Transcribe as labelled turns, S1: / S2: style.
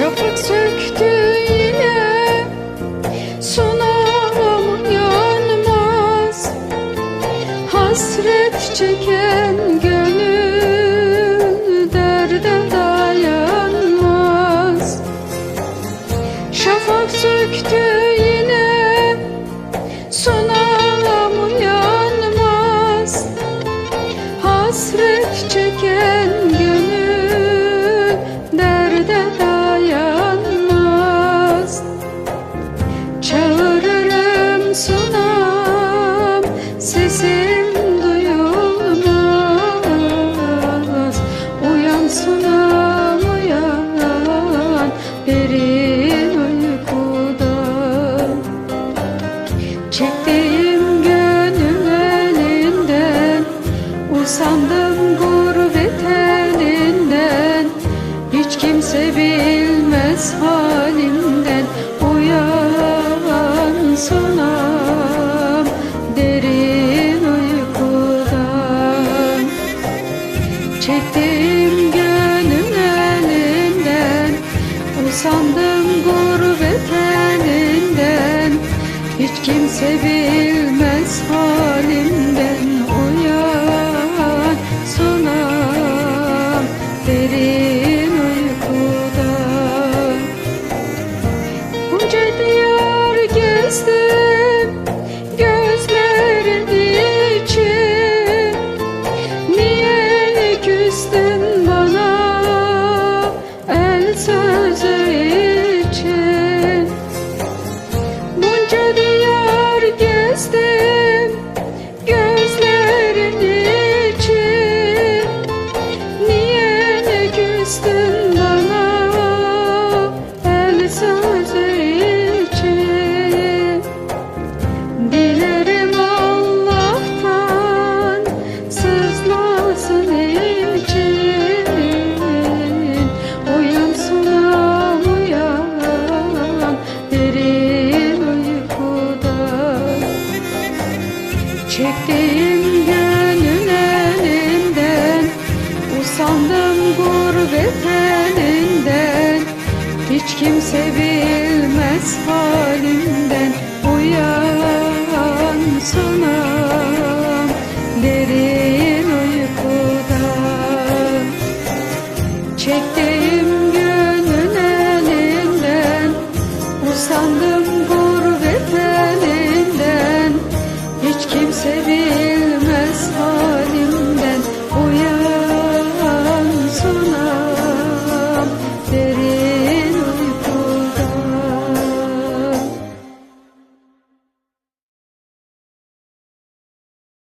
S1: Şafak söktü yine. Sunağım yanmaz. Hasret çeken gün Usandım gurbet elinden Hiç kimse bilmez halimden. Uyan sunam derin uykudan. Çektiğim gönül elinden. Usandım gurbet elinden Hiç kimse bilmez halimden तेरे Çektiğim gönül elinden Usandım gurbet elinden Hiç kimse bilmez